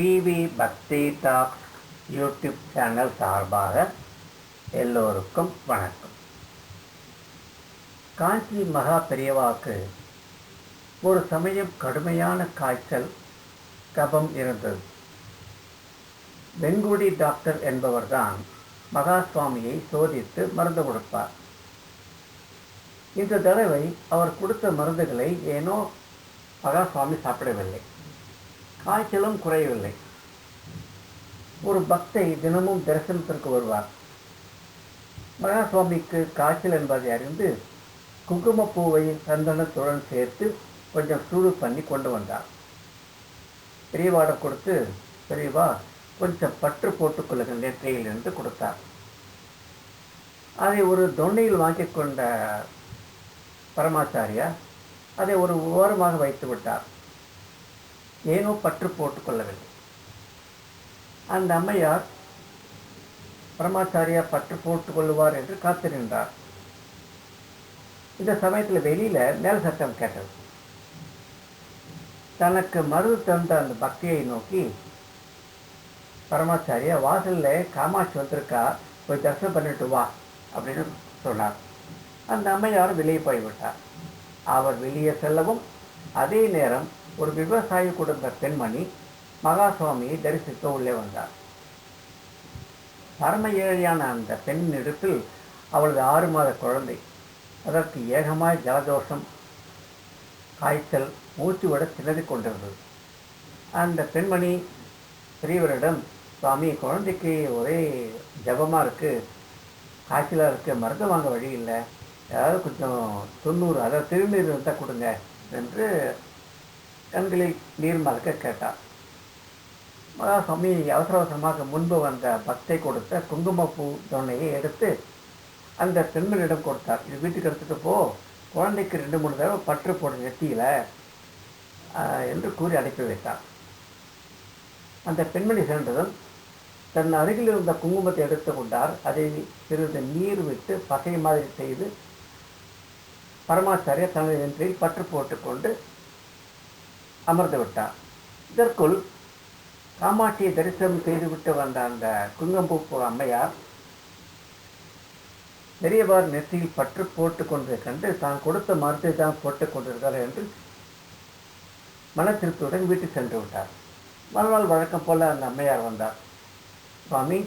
PV பக்தி tax YouTube channel சார்பாக எல்லோருக்கும் வணக்கம். காஞ்சி மகா பெரியவாக்கு ஒரு சமயம் கடுமையான காய்ச்சல் கபம் இருந்தது. வெங்குடி டாக்டர் என்பவர்தான் மகா சுவாமியை சோதித்து மருந்து கொடுப்பார். இந்த தடவை அவர் கொடுத்த மருந்துகளை ஏனோ மகா சுவாமி சாப்பிடவில்லை. காய்ச்சலும் குறையவில்லை. ஒரு பக்தை தினமும் தரிசனத்திற்கு வருவார். மகாசுவாமிக்கு காய்ச்சல் என்பதை அறிந்து குங்குமப்பூவை சந்தனத்துடன் சேர்த்து கொஞ்சம் சூடு பண்ணி கொண்டு வந்தார். பெரியவாட கொடுத்து பெரியவா கொஞ்சம் பற்று போட்டுக்கொள்ளுங்கள் நெற்றியில் என்று கொடுத்தார். அதை ஒரு தொண்டையில் வாங்கி கொண்ட பரமாச்சாரியா அதை ஒரு ஓரமாக வைத்து விட்டார். ஏனோ பற்று போட்டுக்கொள்ளவில்லை அந்த அம்மையார் பரமாச்சாரியா பற்று போட்டு கொள்ளுவார் என்று காத்திருந்தார் இந்த சமயத்தில் வெளியில் மேல் சட்டம் கேட்டது. தனக்கு மருது தந்த அந்த பக்தியை நோக்கி பரமாச்சாரியா வாசலில் காமாட்சி வந்திருக்கா போய் தரிசனம் பண்ணிட்டு வா அப்படின்னு சொன்னார். அந்த அம்மையார் வெளியே போய்விட்டார். அவர் வெளியே செல்லவும் அதே நேரம் ஒரு விவசாயி குடும்ப பெண்மணி மகா சுவாமியை தரிசிக்க உள்ளே வந்தார். பரம ஏழையான அந்த பெண் இடுப்பில் அவளது ஆறு மாத குழந்தை அதற்கு ஏகமாய் ஜலதோஷம் காய்ச்சல் மூச்சு விட திணறிக் கொண்டிருந்தது. அந்த பெண்மணி பெரியவரிடம் சுவாமி குழந்தைக்கு ஒரே ஜபமாக இருக்குது காய்ச்சலாக இருக்குது மருந்து வாங்க வழி இல்லை ஏதாவது கொஞ்சம் தொண்ணூறு அதாவது திருநீர் இருந்தால் கொடுங்க என்று கண்களில் நீர் மலக்க கேட்டார். மகாசுவாமி அவசர அவசரமாக முன்பு வந்த பக்தை கொடுத்த குங்குமப்பூ தொன்னையை எடுத்து அந்த பெண்மணியிடம் கொடுத்தார். இது வீட்டுக்கு எடுத்துகிட்டு போ. குழந்தைக்கு ரெண்டு மூணு தடவை பற்று போட நெத்தியில் என்று கூறி அனுப்பி வைத்தார். அந்த பெண்மணி சென்றதும் தன் அருகில் இருந்த குங்குமத்தை எடுத்து கொண்டார். அதை சிறிது நீர் விட்டு பசை மாதிரி செய்து பரமாச்சாரிய தனது நெற்றியில் பற்று போட்டுக்கொண்டு அமர்ந்து விட்டார் இதற்குள் காமாட்சியை தரிசனம் செய்துவிட்டு வந்த அந்த குங்கம்பூப்பு அம்மையார் பெரியவர் நெற்றியில் பற்று போட்டு கொண்டதை கண்டு தான் கொடுத்த மருந்தை தான் போட்டுக் கொண்டிருக்கிறார் என்று மன திருப்தியுடன் வீட்டுக்கு சென்று விட்டார். மறுநாள் வழக்கம் போல் அந்த அம்மையார் வந்தார். சுவாமி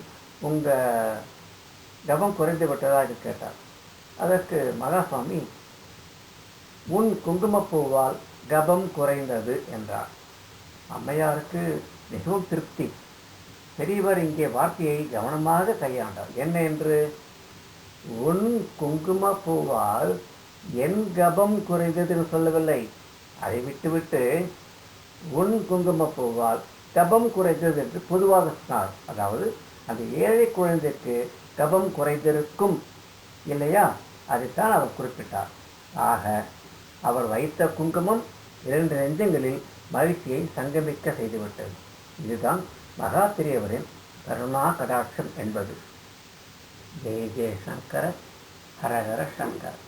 உங்கள் ஜபம் குறைந்து விட்டதா? என்று கேட்டார். அதற்கு மகாசுவாமி உன் குங்குமப்பூவால் கபம் குறைந்தது என்றார். அம்மையாருக்கு மிகவும் திருப்தி. பெரியவர் இங்கே வார்த்தையை கவனமாக கையாண்டார். என்ன என்று? உன் குங்குமப்பூவால் என் கபம் குறைந்ததுன்னு சொல்லவில்லை. அதை விட்டுவிட்டு உன் குங்குமப்பூவால் கபம் குறைந்தது என்று பொதுவாக சொன்னார். அதாவது அந்த ஏழை குழந்தைக்கு கபம் குறைந்திருக்கும். இல்லையா? அதைத்தான் அவர் குறிப்பிட்டார். ஆக அவர் வைத்த குங்குமம் இரண்டு நெஞ்சங்களில் மகிழ்ச்சியை சங்கமிக்க செய்துவிட்டது. இதுதான் மகா பெரியவரின் கருணா கடாட்சம் என்பது. ஜெய ஜெய சங்கர ஹரஹர சங்கர்.